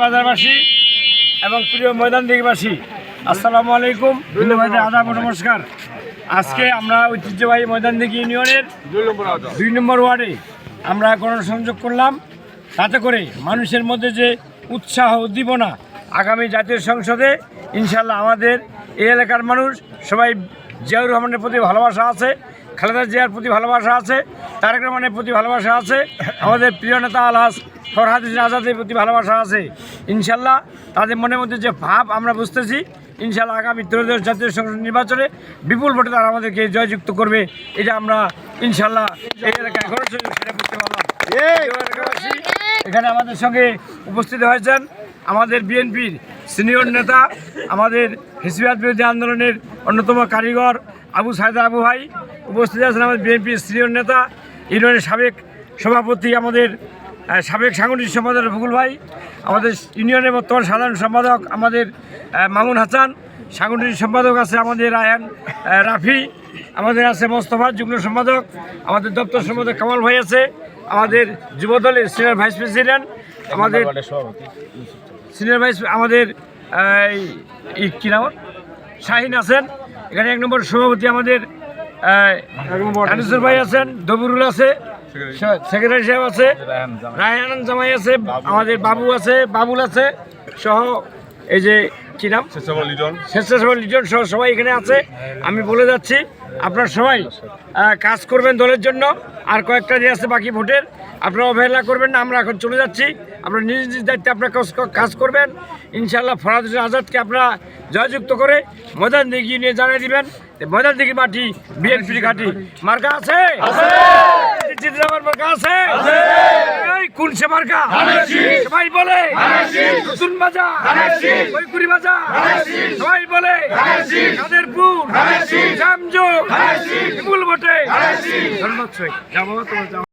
বাজারবাসী এবং প্রিয় ময়দান দিকবাসী আসসালামু আলাইকুম। ভাইদের আদাব নমস্কার। আজকে আমরা ঐতিহ্যবাহী ময়দান দিঘি ইউনিয়নের দুই নম্বর ওয়ার্ডে আমরা গণসংযোগ করলাম। তাতে করে মানুষের মধ্যে যে উৎসাহ উদ্দীপনা আগামী জাতীয় সংসদে ইনশাল্লাহ আমাদের এই এলাকার মানুষ সবাই জিয়াউর রহমানের প্রতি ভালোবাসা আছে, খালেদা জিয়ার প্রতি ভালোবাসা আছে, তারেক রহমানের প্রতি ভালোবাসা আছে, আমাদের প্রিয় নেতা আলহাস ফরহাদ হোসেন আজাদের প্রতি ভালোবাসা আছে। ইনশাল্লাহ তাদের মনের মধ্যে যে ভাব আমরা বুঝতেছি ইনশাল্লাহ আগামী ত্রয়োদশ জাতীয় সংসদ নির্বাচনে বিপুল ভোটে তারা আমাদেরকে জয়যুক্ত করবে এটা আমরা ইনশাল্লাহ এই এলাকায় ঘরে সেটা করতে পারলাম। এখানে আমাদের সঙ্গে উপস্থিত হয়েছেন আমাদের বিএনপির সিনিয়র নেতা আমাদের হিসিবাদ বিরোধী আন্দোলনের অন্যতম কারিগর আবু সাইদা আবু ভাই। উপস্থিত আছেন আমাদের বিএনপির সিনিয়র নেতা ইউনিয়নের সাবেক সভাপতি আমাদের সাবেক সাংগঠনিক সম্পাদক রফিকুল ভাই আমাদের ইউনিয়নের বর্তমান সাধারণ সম্পাদক আমাদের মামুন হাসান সাংগঠনিক সম্পাদক আছে আমাদের আয়ান রাফি আমাদের আছে মোস্তফা যুগ্ম সম্পাদক আমাদের দপ্তর সম্পাদক কামাল ভাই আছে আমাদের যুবদলের সিনিয়র ভাইস প্রেসিডেন্ট আমাদের সিনিয়র ভাইস আমাদের কী নাম? শাহিন আছেন এখানে এক নম্বর সভাপতি আমাদের আনিসুর ভাই আছেন দবিরুল আছে সেক্রেটারি সাহেব আছে রায়হান জামাই। আছে আমাদের বাবু আছে বাবুল আছে সহ এই যে কি নাম? স্বেচ্ছাসেবক লিজন। সহ সবাই এখানে আছে। আমি বলে যাচ্ছি আপনারা সবাই কাজ করবেন দলের জন্য। আর কয়েকটা যে আছে বাকি ভোটের আপনারা অবহেলা করবেন না আমরা এখন চলে যাচ্ছি। আপনারা নিজ নিজ দায়িত্বে আপনারা কাজ- করবেন। ইনশাল্লাহ ফরাজ আজাদকে আপনারা জয়যুক্ত করে ময়দান দিঘি নিয়ে জানিয়ে দিবেন। ময়দান দিঘি মাটি বিএনপির ঘাটি। মার্কা আছে জিন্দাবাদ মার্কা আছে এই কোন সে মার্কা সবাই বলে। নতুন বাজার। কৈকুরি বাজার। সবাই বলে। কাদেরপুর। জামজো বিপুল ভোটে। ধন্যবাদ। যাব তোমার